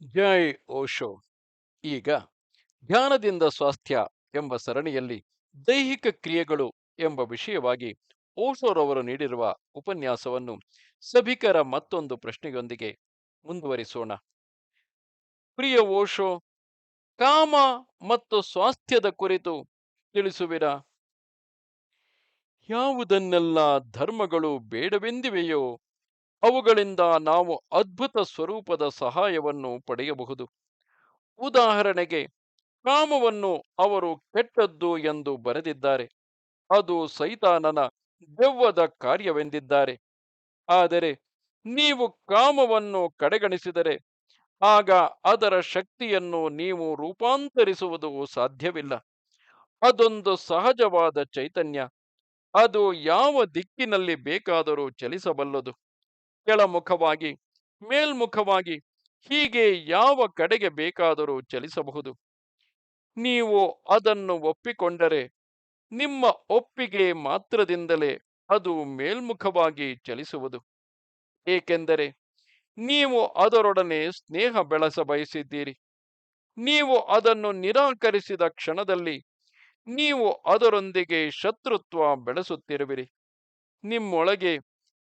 ಜೈ ಓಶೋ ಈಗ ಧ್ಯಾನದಿಂದ ಸ್ವಾಸ್ಥ್ಯ ಎಂಬ ಸರಣಿಯಲ್ಲಿ ದೈಹಿಕ ಕ್ರಿಯೆಗಳು ಎಂಬ ವಿಷಯವಾಗಿ ಓಶೋರವರು ನೀಡಿರುವ ಉಪನ್ಯಾಸವನ್ನು ಸಭಿಕರ ಮತ್ತೊಂದು ಪ್ರಶ್ನೆಯೊಂದಿಗೆ ಮುಂದುವರಿಸೋಣ. ಪ್ರಿಯ ಓಶೋ, ಕಾಮ ಮತ್ತು ಸ್ವಾಸ್ಥ್ಯದ ಕುರಿತು ತಿಳಿಸುವಿರಾ? ಯಾವುದನ್ನೆಲ್ಲ ಧರ್ಮಗಳು ಬೇಡವೆಂದಿವೆಯೋ ಅವುಗಳಿಂದ ನಾವು ಅದ್ಭುತ ಸ್ವರೂಪದ ಸಹಾಯವನ್ನು ಪಡೆಯಬಹುದು. ಉದಾಹರಣೆಗೆ, ಕಾಮವನ್ನು ಅವರು ಕೆಟ್ಟದ್ದು ಎಂದು ಬರೆದಿದ್ದಾರೆ. ಅದು ಸೈತಾನನ ದೆವ್ವದ ಕಾರ್ಯವೆಂದಿದ್ದಾರೆ. ಆದರೆ, ನೀವು ಕಾಮವನ್ನು ಕಡೆಗಣಿಸಿದರೆ, ಆಗ ಅದರ ಶಕ್ತಿಯನ್ನು ನೀವು ರೂಪಾಂತರಿಸುವುದು ಸಾಧ್ಯವಿಲ್ಲ. ಅದೊಂದು ಸಹಜವಾದ ಚೈತನ್ಯ. ಅದು ಯಾವ ದಿಕ್ಕಿನಲ್ಲಿ ಬೇಕಾದರೂ ಚಲಿಸಬಲ್ಲದು. ಕೆಳಮುಖವಾಗಿ ಮೇಲ್ಮುಖವಾಗಿ ಹೀಗೆ ಯಾವ ಕಡೆಗೆ ಬೇಕಾದರೂ ಚಲಿಸಬಹುದು. ನೀವು ಅದನ್ನು ಒಪ್ಪಿಕೊಂಡರೆ ನಿಮ್ಮ ಒಪ್ಪಿಗೆ ಮಾತ್ರದಿಂದಲೇ ಅದು ಮೇಲ್ಮುಖವಾಗಿ ಚಲಿಸುವುದು. ಏಕೆಂದರೆ ನೀವು ಅದರೊಡನೆ ಸ್ನೇಹ ಬೆಳೆಸ ಬಯಸಿದ್ದೀರಿ. ನೀವು ಅದನ್ನು ನಿರಾಕರಿಸಿದ ಕ್ಷಣದಲ್ಲಿ ನೀವು ಅದರೊಂದಿಗೆ ಶತ್ರುತ್ವ ಬೆಳೆಸುತ್ತಿರುವಿರಿ. ನಿಮ್ಮೊಳಗೆ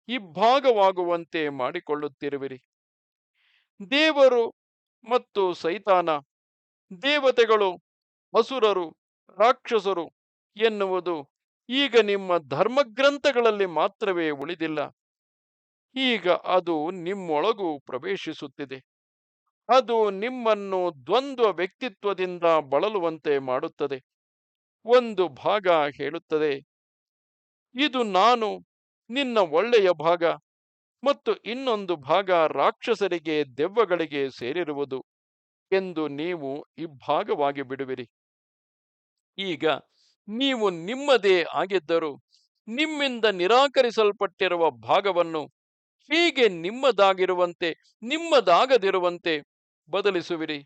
ಇಬ್ಬಾಗವಾಗುವಂತೆ ಮಾಡಿಕೊಳ್ಳುತ್ತಿರುವಿರಿ. ದೇವರು ಮತ್ತು ಸೈತಾನ, ದೇವತೆಗಳು, ಅಸುರರು, ರಾಕ್ಷಸರು ಎನ್ನುವುದು ಈಗ ನಿಮ್ಮ ಧರ್ಮಗ್ರಂಥಗಳಲ್ಲಿ ಮಾತ್ರವೇ ಉಳಿದಿಲ್ಲ. ಈಗ ಅದು ನಿಮ್ಮೊಳಗೂ ಪ್ರವೇಶಿಸುತ್ತಿದೆ. ಅದು ನಿಮ್ಮನ್ನು ದ್ವಂದ್ವ ವ್ಯಕ್ತಿತ್ವದಿಂದ ಬಳಲುವಂತೆ ಮಾಡುತ್ತದೆ. ಒಂದು ಭಾಗ ಹೇಳುತ್ತದೆ, ಇದು ನಾನು ನಿನ್ನ ಒಳ್ಳೆಯ ಭಾಗ ಮತ್ತು ಇನ್ನೊಂದು ಭಾಗ ರಾಕ್ಷಸರಿಗೆ ದೆವ್ವಗಳಿಗೆ ಸೇರಿರುವುದು ಎಂದು ನೀವು ಇಬ್ಬಾಗವಾಗಿ ಬಿಡುವಿರಿ. ಈಗ ನೀವು ನಿಮ್ಮದೇ ಆಗಿದ್ದರೂ ನಿಮ್ಮಿಂದ ನಿರಾಕರಿಸಲ್ಪಟ್ಟಿರುವ ಭಾಗವನ್ನು ಹೀಗೆ ನಿಮ್ಮದಾಗಿರುವಂತೆ, ನಿಮ್ಮದಾಗದಿರುವಂತೆ ಬದಲಿಸುವಿರಿ.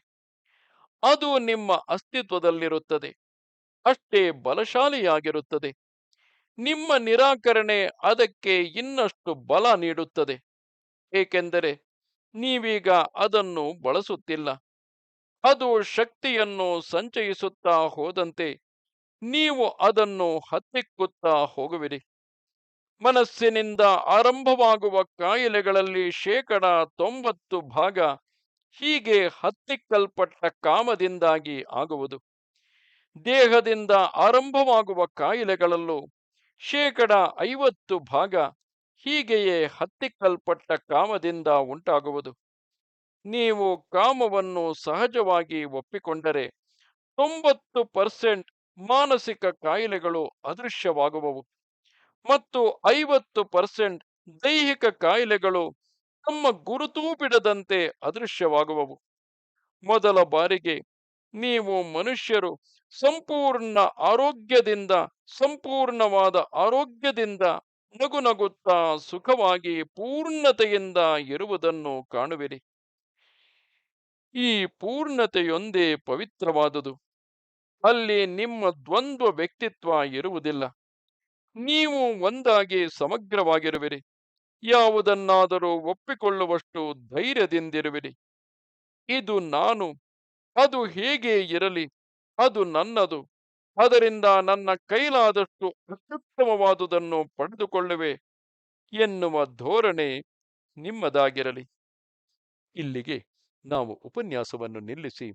ಅದು ನಿಮ್ಮ ಅಸ್ತಿತ್ವದಲ್ಲಿರುತ್ತದೆ, ಅಷ್ಟೇ ಬಲಶಾಲಿಯಾಗಿರುತ್ತದೆ. ನಿಮ್ಮ ನಿರಾಕರಣೆ ಅದಕ್ಕೆ ಇನ್ನಷ್ಟು ಬಲ ನೀಡುತ್ತದೆ. ಏಕೆಂದರೆ ನೀವೀಗ ಅದನ್ನು ಬಳಸುತ್ತಿಲ್ಲ. ಅದು ಶಕ್ತಿಯನ್ನು ಸಂಚಯಿಸುತ್ತಾ ಹೋದಂತೆ ನೀವು ಅದನ್ನು ಹತ್ತಿಕ್ಕುತ್ತಾ ಹೋಗುವಿರಿ. ಮನಸ್ಸಿನಿಂದ ಆರಂಭವಾಗುವ ಕಾಯಿಲೆಗಳಲ್ಲಿ ಶೇಕಡ ತೊಂಬತ್ತು ಭಾಗ ಹೀಗೆ ಹತ್ತಿಕ್ಕಲ್ಪಟ್ಟ ಕಾಮದಿಂದಾಗಿ ಆಗುವುದು. ದೇಹದಿಂದ ಆರಂಭವಾಗುವ ಕಾಯಿಲೆಗಳಲ್ಲೂ ಶೇಕಡ ಐವತ್ತು ಭಾಗ ಹೀಗೆಯೇ ಹತ್ತಿಕ್ಕಲ್ಪಟ್ಟ ಕಾಮದಿಂದ ಉಂಟಾಗುವುದು. ನೀವು ಕಾಮವನ್ನು ಸಹಜವಾಗಿ ಒಪ್ಪಿಕೊಂಡರೆ ತೊಂಬತ್ತು ಪರ್ಸೆಂಟ್ ಮಾನಸಿಕ ಕಾಯಿಲೆಗಳು ಅದೃಶ್ಯವಾಗುವವು ಮತ್ತು ಐವತ್ತು ಪರ್ಸೆಂಟ್ ದೈಹಿಕ ಕಾಯಿಲೆಗಳು ತಮ್ಮ ಗುರುತೂ ಬಿಡದಂತೆ ಅದೃಶ್ಯವಾಗುವವು. ಮೊದಲ ಬಾರಿಗೆ ನೀವು ಮನುಷ್ಯರು ಸಂಪೂರ್ಣ ಆರೋಗ್ಯದಿಂದ ಸಂಪೂರ್ಣವಾದ ಆರೋಗ್ಯದಿಂದ ನಗು ನಗುತ್ತಾ ಸುಖವಾಗಿ ಪೂರ್ಣತೆಯಿಂದ ಇರುವುದನ್ನು ಕಾಣುವಿರಿ. ಈ ಪೂರ್ಣತೆಯೊಂದೇ ಪವಿತ್ರವಾದುದು. ಅಲ್ಲಿ ನಿಮ್ಮ ದ್ವಂದ್ವ ವ್ಯಕ್ತಿತ್ವ ಇರುವುದಿಲ್ಲ. ನೀವು ಒಂದಾಗಿ ಸಮಗ್ರವಾಗಿರುವಿರಿ. ಯಾವುದನ್ನಾದರೂ ಒಪ್ಪಿಕೊಳ್ಳುವಷ್ಟು ಧೈರ್ಯದಿಂದಿರುವಿರಿ. ಇದು ನಾನು, ಅದು ಹೇಗೆ ಇರಲಿ, ಅದು ನನ್ನದು. ಅದರಿಂದ ನನ್ನ ಕೈಲಾದಷ್ಟು ಅತ್ಯುತ್ತಮವಾದುದನ್ನು ಪಡೆದುಕೊಳ್ಳುವೆ ಎನ್ನುವ ಧೋರಣೆ ನಿಮ್ಮದಾಗಿರಲಿ. ಇಲ್ಲಿಗೆ ನಾವು ಉಪನ್ಯಾಸವನ್ನು ನಿಲ್ಲಿಸಿ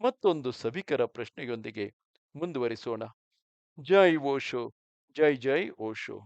ಮತ್ತೊಂದು ಸಭಿಕರ ಪ್ರಶ್ನೆಯೊಂದಿಗೆ ಮುಂದುವರಿಸೋಣ. ಜೈ ಓಶೋ, ಜೈ ಜೈ ಓಶೋ.